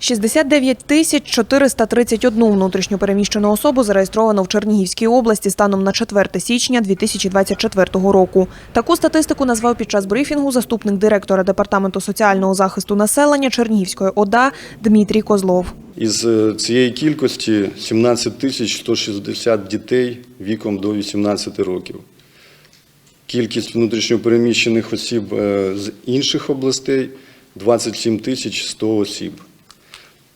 69 тисяч 431 внутрішньо переміщену особу зареєстровано в Чернігівській області станом на 4 січня 2024 року. Таку статистику назвав під час брифінгу заступник директора департаменту соціального захисту населення Чернігівської ОДА Дмитрій Козлов. Із е, цієї кількості 17 тисяч 160 дітей віком до 18 років. Кількість внутрішньопереміщених осіб е, з інших областей 27 тисяч 100 осіб.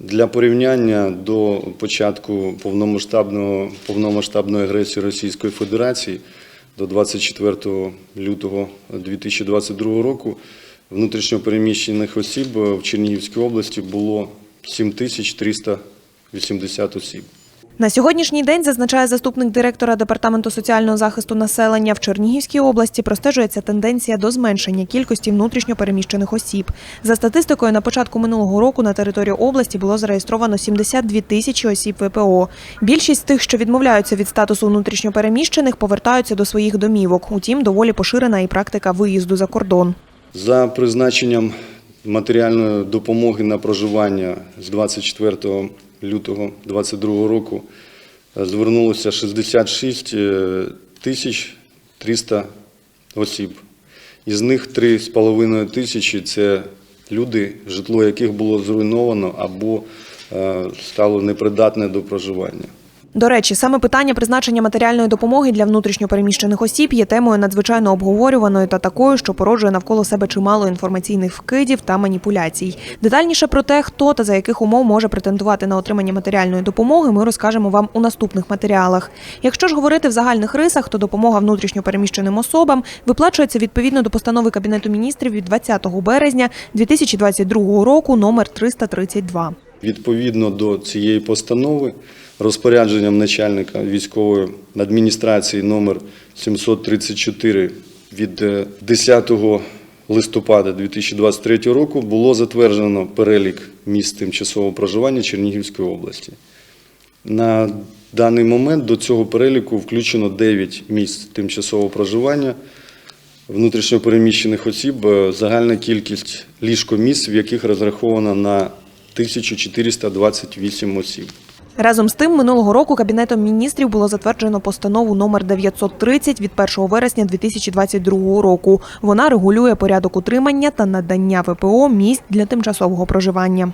Для порівняння до початку повномасштабного, повномасштабної агресії Російської Федерації до 24 лютого 2022 року внутрішньопереміщених осіб в Чернігівській області було 7380 осіб. На сьогоднішній день, зазначає заступник директора департаменту соціального захисту населення в Чернігівській області, простежується тенденція до зменшення кількості внутрішньо переміщених осіб. За статистикою, на початку минулого року на території області було зареєстровано 72 тисячі осіб ВПО. Більшість тих, що відмовляються від статусу внутрішньо переміщених, повертаються до своїх домівок. Утім, доволі поширена і практика виїзду за кордон. За призначенням матеріальної допомоги на проживання з 24 лютого 2022 року е, звернулося 66 е, тисяч 300 осіб. Із них 3,5 тисячі – це люди, житло яких було зруйновано або е, стало непридатне до проживання. До речі, саме питання призначення матеріальної допомоги для внутрішньо переміщених осіб є темою надзвичайно обговорюваною та такою, що породжує навколо себе чимало інформаційних вкидів та маніпуляцій. Детальніше про те, хто та за яких умов може претендувати на отримання матеріальної допомоги, ми розкажемо вам у наступних матеріалах. Якщо ж говорити в загальних рисах, то допомога внутрішньо переміщеним особам виплачується відповідно до постанови Кабінету міністрів від 20 березня 2022 року номер 332. Відповідно до цієї постанови, розпорядженням начальника військової адміністрації номер 734 від е, 10 листопада 2023 року було затверджено перелік місць тимчасового проживання Чернігівської області. На даний момент до цього переліку включено 9 місць тимчасового проживання внутрішньопереміщених осіб, е, загальна кількість ліжкомісць, в яких розрахована на 1428 осіб. Разом з тим, минулого року Кабінетом міністрів було затверджено постанову номер 930 від 1 вересня 2022 року. Вона регулює порядок утримання та надання ВПО місць для тимчасового проживання.